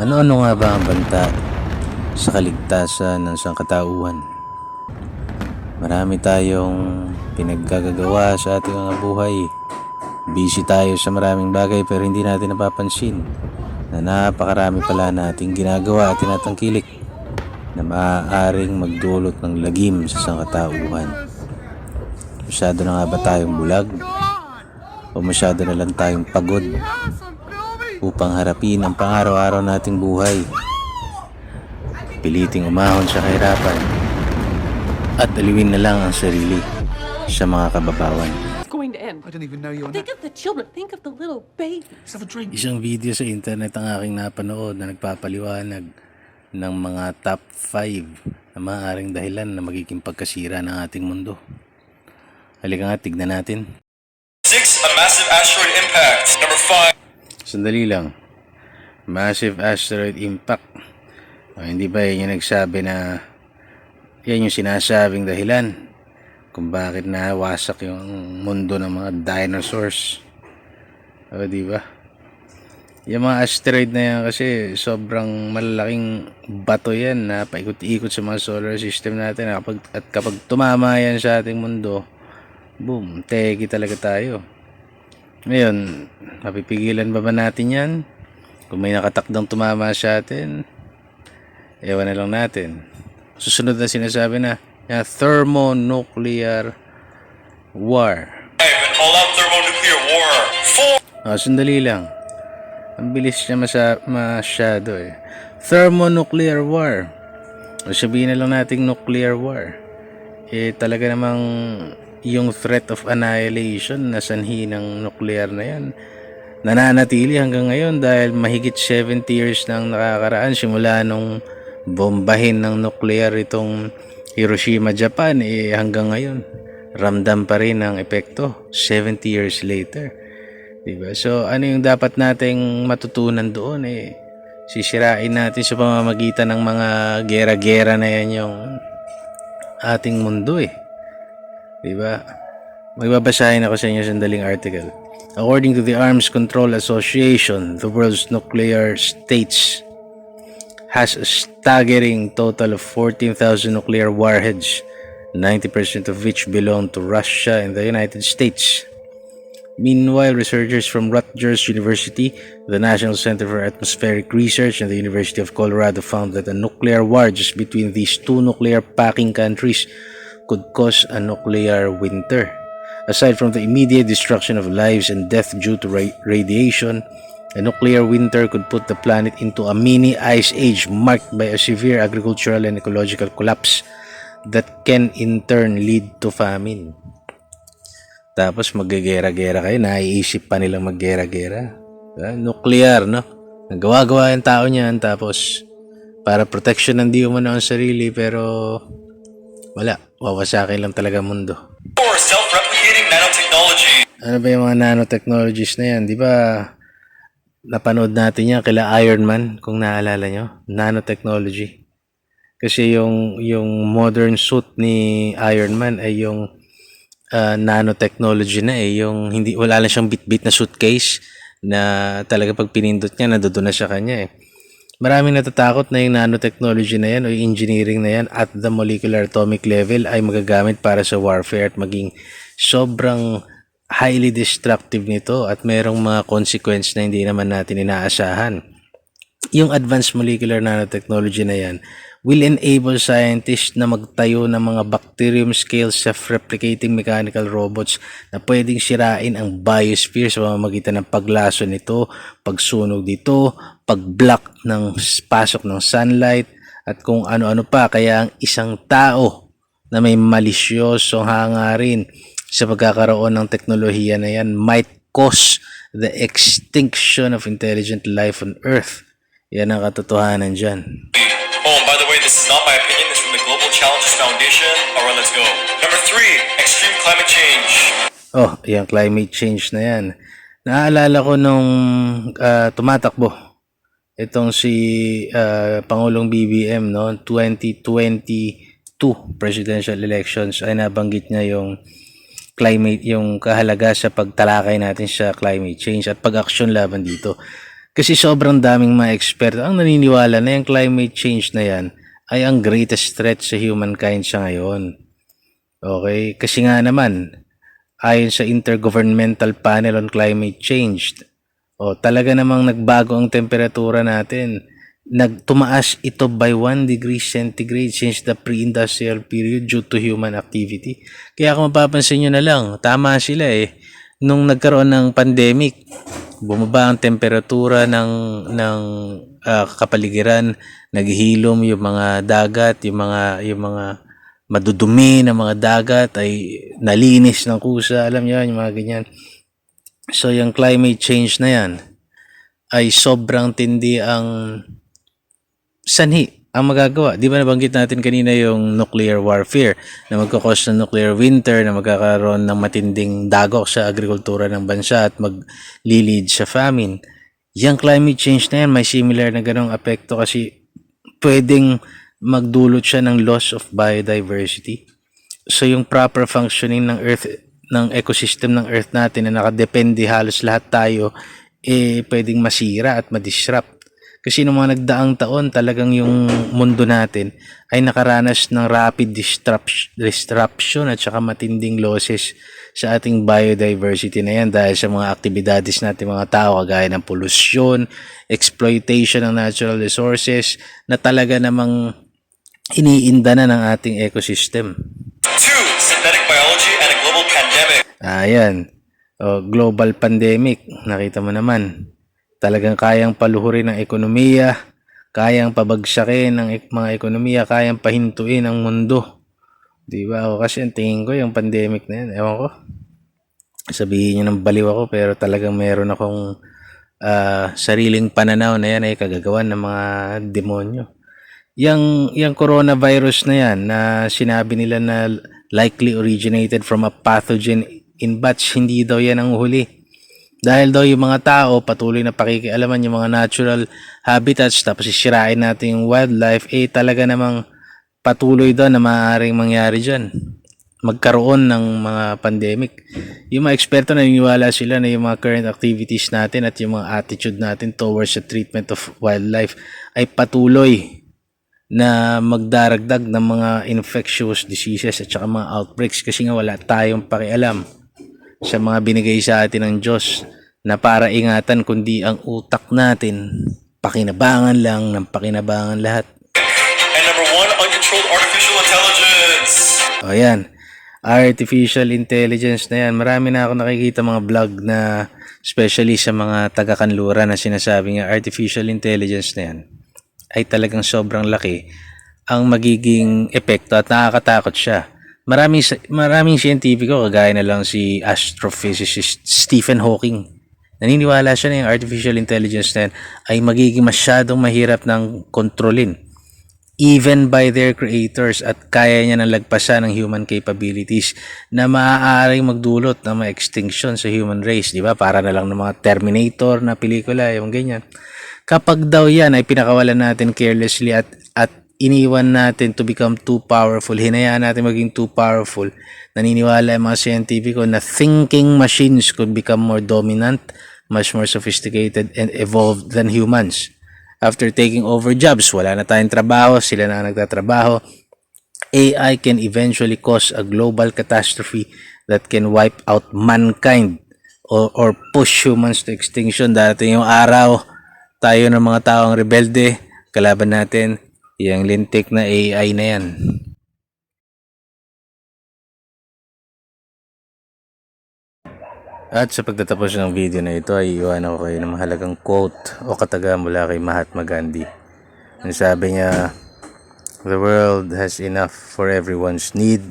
Ano-ano nga ba ang banta sa kaligtasan ng sangkatauhan? Marami tayong pinaggagawa sa ating mga buhay. Busy tayo sa maraming bagay pero hindi natin napapansin na napakarami pala nating ginagawa at tinatangkilik na maaaring magdulot ng lagim sa sangkatauhan. Masyado na nga ba tayong bulag? O masyado na lang tayong pagod upang harapin ang pang-araw-araw nating buhay. Piliting umahon sa kahirapan at aliwin na lang ang sarili sa mga kababawan. It's going to end. I don't even know you're Think of the children. Think of the little babies. Have a drink. Isang video sa internet ang aking napanood na nagpapaliwanag ng mga top 5 na maaaring dahilan na magiging pagkasira ng ating mundo. Halika nga, tignan natin. Six, a massive asteroid impact. Number five, Sandali lang. Massive asteroid impact. O, hindi ba yan yung nagsabi na yan yung sinasabing dahilan kung bakit nawasak yung mundo ng mga dinosaurs. O, di ba? Yung mga asteroid na yan kasi sobrang malalaking bato yan na paikot-ikot sa mga solar system natin. At kapag, at kapag tumama yan sa ating mundo, boom, teki talaga tayo. Ngayon, mapipigilan ba ba natin yan? Kung may nakatakdang tumama sa atin, ewan na lang natin. Susunod na sinasabi na, na thermonuclear war. an all-out thermonuclear war. Four, Ah, sandali lang. Ang bilis niya masa- masyado eh. Thermonuclear war. O sabihin na lang nating nuclear war. Eh talaga namang yung threat of annihilation na sanhi ng nuclear na yan nananatili hanggang ngayon dahil mahigit 70 years nang nakakaraan simula nung bombahin ng nuclear itong Hiroshima, Japan eh hanggang ngayon ramdam pa rin ang epekto 70 years later. Diba? So, ano yung dapat nating matutunan doon eh? Sisirain natin sa pamamagitan ng mga gera-gera na yan yung ating mundo eh. Diba? Magbabasahin ako sa inyo sandaling article. According to the Arms Control Association, the world's nuclear states has a staggering total of 14,000 nuclear warheads, 90% of which belong to Russia and the United States. Meanwhile, researchers from Rutgers University, the National Center for Atmospheric Research, and the University of Colorado found that a nuclear war just between these two nuclear packing countries could cause a nuclear winter. Aside from the immediate destruction of lives and death due to ra- radiation, a nuclear winter could put the planet into a mini ice age marked by a severe agricultural and ecological collapse that can in turn lead to famine. Tapos maggegera-gera kayo, naiisip pa nilang maggera-gera. Diba? Nuclear, no? Nagawa-gawa yung tao niyan, tapos para protection ng di umano ang sarili, pero wala, wawasakin lang talaga mundo. four, self-replicating nanotechnology. Ano ba yung mga nanotechnologies na yan? Di ba napanood natin yan kila Iron Man, kung naalala nyo? Nanotechnology. Kasi yung, yung modern suit ni Iron Man ay yung uh, nanotechnology na eh. Yung hindi, wala lang siyang bit-bit na suitcase na talaga pag pinindot niya, nandoon na siya kanya eh. Maraming natatakot na yung nanotechnology na yan o yung engineering na yan at the molecular atomic level ay magagamit para sa warfare at maging sobrang highly destructive nito at merong mga consequence na hindi naman natin inaasahan. Yung advanced molecular nanotechnology na yan will enable scientists na magtayo ng mga bacterium scale self-replicating mechanical robots na pwedeng sirain ang biosphere sa pamamagitan ng paglaso nito, pagsunog dito, pag-block ng pasok ng sunlight, at kung ano-ano pa. Kaya ang isang tao na may malisyosong hangarin sa pagkakaroon ng teknolohiya na yan might cause the extinction of intelligent life on Earth. Yan ang katotohanan dyan. By the way, this is not my opinion. Is from the Global Challenges Foundation. All right, let's go. Number three, extreme climate change. Oh, yung climate change na yan. Naaalala ko nung ah, tumatakbo itong si ah, Pangulong BBM no 2022 presidential elections ay nabanggit niya yung climate yung kahalaga sa pagtalakay natin sa climate change at pag-action laban dito. Kasi sobrang daming mga eksperto ang naniniwala na yung climate change na yan ay ang greatest threat sa humankind sa ngayon. Okay? Kasi nga naman, ayon sa Intergovernmental Panel on Climate Change, o talaga namang nagbago ang temperatura natin. Nagtumaas ito by 1 degree centigrade since the pre-industrial period due to human activity. Kaya kung mapapansin nyo na lang, tama sila eh. Nung nagkaroon ng pandemic, bumaba ang temperatura ng ng ah, kapaligiran, naghihilom yung mga dagat, yung mga yung mga madudumi na mga dagat ay nalinis ng kusa, alam niyo yung mga ganyan. So yung climate change na yan ay sobrang tindi ang sanhi ang magagawa. Di ba nabanggit natin kanina yung nuclear warfare na magkakos ng nuclear winter na magkakaroon ng matinding dagok sa agrikultura ng bansa at maglilid sa famine. Yung climate change na yan may similar na ganong apekto kasi pwedeng magdulot siya ng loss of biodiversity. So yung proper functioning ng earth ng ecosystem ng earth natin na nakadepende halos lahat tayo eh pwedeng masira at madisrupt. Kasi noong mga nagdaang taon talagang yung mundo natin ay nakaranas ng rapid disruption, disruption at saka matinding losses sa ating biodiversity na yan dahil sa mga aktibidades natin mga tao kagaya ng pollution, exploitation ng natural resources na talaga namang iniinda na ng ating ecosystem. Two, synthetic biology and a global pandemic. Ayan. O, global pandemic. Nakita mo naman. Talagang kayang paluhurin ang ekonomiya, kayang pabagsakin ng ek- mga ekonomiya, kayang pahintuin ang mundo. Di ba? O, kasi ang tingin ko yung pandemic na yan, ewan ko. Sabihin nyo ng baliw ako, pero talagang meron akong ah, sariling pananaw na yan ay kagagawan ng mga demonyo. Yang yang coronavirus na yan na sinabi nila na likely originated from a pathogen in bats, hindi daw yan ang huli. Dahil daw yung mga tao patuloy na pakikialaman yung mga natural habitats tapos sisirain natin yung wildlife, eh talaga namang patuloy daw na maaaring mangyari dyan. Magkaroon ng mga pandemic. Yung mga eksperto naniniwala sila na yung mga current activities natin at yung mga attitude natin towards the treatment of wildlife ay patuloy na magdaragdag ng mga infectious diseases at saka mga outbreaks kasi nga wala tayong pakialam sa mga binigay sa atin ng Diyos na para ingatan kundi ang utak natin pakinabangan lang ng pakinabangan lahat. And number one, uncontrolled artificial intelligence. O yan, artificial intelligence na yan. Marami na ako nakikita mga vlog na especially sa mga taga-kanlura na sinasabi nga artificial intelligence na yan ay talagang sobrang laki ang magiging epekto at nakakatakot siya. Maraming maraming siyentipiko kagaya na lang si astrophysicist Stephen Hawking. Naniniwala siya na yung artificial intelligence na ay magiging masyadong mahirap ng kontrolin even by their creators at kaya niya nang lagpasan ng human capabilities na maaaring magdulot ng mga extinction sa human race, di ba? Para na lang ng mga Terminator na pelikula, yung ganyan. Kapag daw yan ay pinakawalan natin carelessly at, at iniwan natin to become too powerful, hinayaan natin maging too powerful, naniniwala yung mga scientifico na thinking machines could become more dominant, much more sophisticated and evolved than humans after taking over jobs, wala na tayong trabaho, sila na nagtatrabaho. AI can eventually cause a global catastrophe that can wipe out mankind or, or push humans to extinction. Darating yung araw, tayo ng mga taong rebelde, kalaban natin, yung lintik na AI na yan. At sa pagtatapos ng video na ito ay iwan ako kayo ng mahalagang quote o kataga mula kay Mahatma Gandhi. Ang sabi niya, The world has enough for everyone's need